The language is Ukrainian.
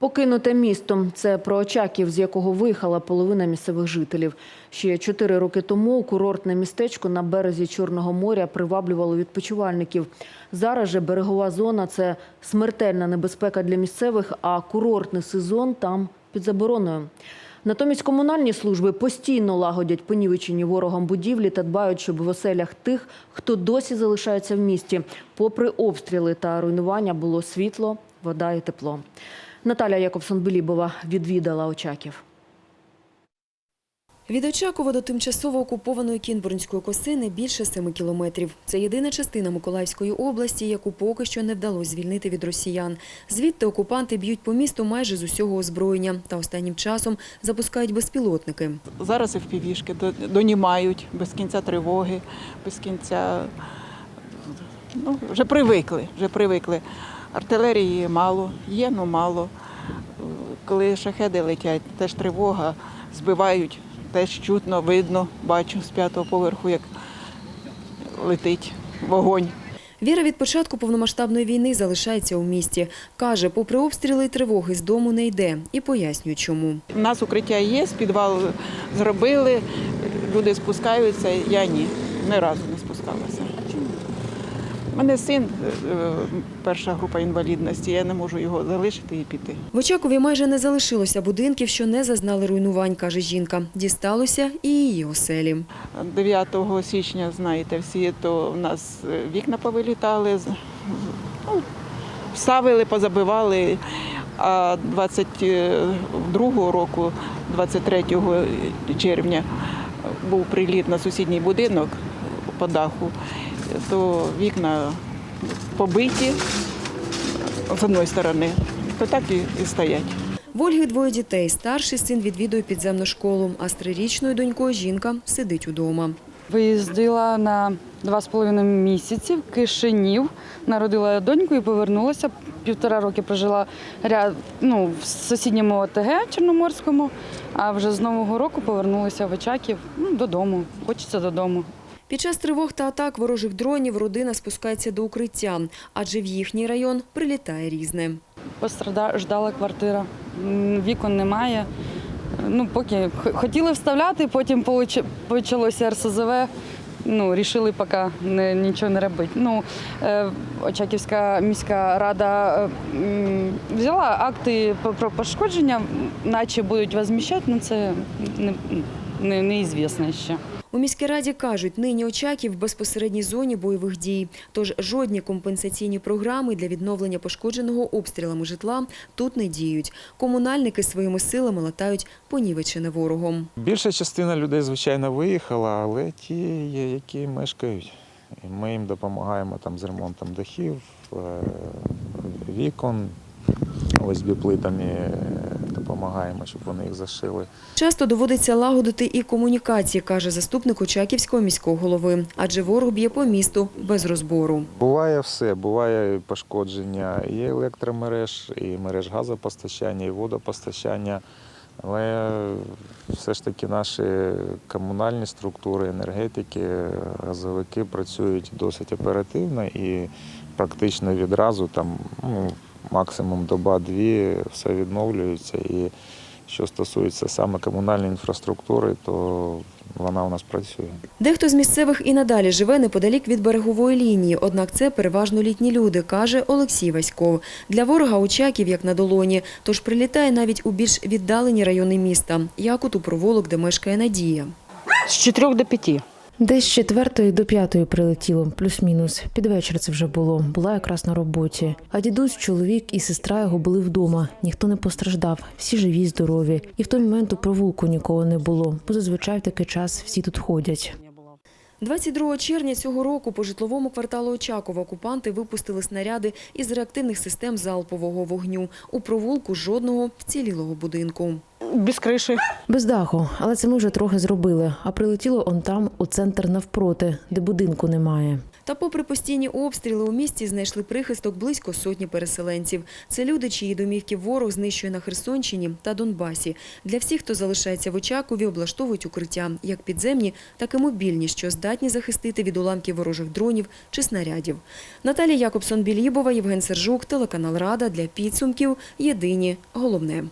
Покинуте місто це про Очаків, з якого виїхала половина місцевих жителів. Ще чотири роки тому курортне містечко на березі Чорного моря приваблювало відпочивальників. Зараз же берегова зона це смертельна небезпека для місцевих, а курортний сезон там під забороною. Натомість комунальні служби постійно лагодять понівечені ворогом будівлі та дбають, щоб в оселях тих, хто досі залишається в місті, попри обстріли та руйнування, було світло, вода і тепло. Наталя Якобсон-Белібова відвідала Очаків. Від Очакова до тимчасово окупованої Кінбурнської косини більше семи кілометрів. Це єдина частина Миколаївської області, яку поки що не вдалося звільнити від росіян. Звідти окупанти б'ють по місту майже з усього озброєння та останнім часом запускають безпілотники. Зараз і впівішки до- донімають без кінця тривоги, без кінця. Ну, вже привикли, вже привикли. Артилерії мало, є, ну мало. Коли шахеди летять, теж тривога, збивають, теж чутно, видно, бачу з п'ятого поверху, як летить вогонь. Віра від початку повномасштабної війни залишається у місті. Каже, попри обстріли і тривоги з дому не йде і пояснює, чому. У нас укриття є, підвал зробили, люди спускаються, я ні, ні разу не спускалася. Мене син, е, перша група інвалідності, я не можу його залишити і піти. В Очакові майже не залишилося будинків, що не зазнали руйнувань, каже жінка. Дісталося і її оселі. 9 січня, знаєте, всі то в нас е, вікна повилітали, ну, вставили, позабивали. А 22 року, 23 червня, був приліт на сусідній будинок по даху, то вікна побиті з одної сторони, то так і, і стоять. В Ольги двоє дітей. Старший син відвідує підземну школу, а з трирічною донькою жінка сидить удома. Виїздила на два з половиною місяці в Кишинів, народила доньку і повернулася. Півтора роки прожила ряд, ну, в сусідньому ОТГ Чорноморському, а вже з Нового року повернулася в Очаків ну, додому. Хочеться додому. Під час тривог та атак ворожих дронів родина спускається до укриття, адже в їхній район прилітає різне. Постраждала квартира, вікон немає. Ну, поки хотіли вставляти, потім почалося РСЗВ. Ну, рішили поки не, нічого не робити. Ну, е, Очаківська міська рада е, взяла акти про пошкодження, наче будуть возміщати, ну це не, не, неізвісно ще. У міській раді кажуть, нині Очаків в безпосередній зоні бойових дій. Тож жодні компенсаційні програми для відновлення пошкодженого обстрілами житла тут не діють. Комунальники своїми силами латають понівечене ворогом. Більша частина людей, звичайно, виїхала, але ті є, які мешкають. І ми їм допомагаємо там з ремонтом дахів, е, вікон, ОСБ плитами допомагаємо, щоб вони їх зашили. Часто доводиться лагодити і комунікації, каже заступник Очаківського міського голови. Адже ворог б'є по місту без розбору. Буває все, буває пошкодження і електромереж, і мереж газопостачання, і водопостачання. Але все ж таки наші комунальні структури, енергетики, газовики працюють досить оперативно і практично відразу, там, ну, максимум доба-дві, все відновлюється. І що стосується саме комунальної інфраструктури, то вона у нас працює. Дехто з місцевих і надалі живе неподалік від берегової лінії, однак це переважно літні люди, каже Олексій Васьков. Для ворога Очаків як на долоні, тож прилітає навіть у більш віддалені райони міста, як от у провулок, де мешкає Надія. З 4 до 5. Десь четвертої до п'ятої прилетіло, плюс-мінус. Під вечір це вже було. Була якраз на роботі. А дідусь, чоловік і сестра його були вдома. Ніхто не постраждав, всі живі, здорові. І в той момент у провулку нікого не було. Бо зазвичай в такий час всі тут ходять. 22 червня цього року по житловому кварталу Очакова окупанти випустили снаряди із реактивних систем залпового вогню. У провулку жодного вцілілого будинку. Без криші. Без даху, але це ми вже трохи зробили. А прилетіло он там, у центр навпроти, де будинку немає. Та попри постійні обстріли у місті знайшли прихисток близько сотні переселенців. Це люди, чиї домівки ворог знищує на Херсонщині та Донбасі. Для всіх, хто залишається в Очакові, облаштовують укриття, як підземні, так і мобільні, що здатні захистити від уламків ворожих дронів чи снарядів. Наталія Якобсон-Білібова, Євген Сержук, телеканал Рада для підсумків. Єдині головне.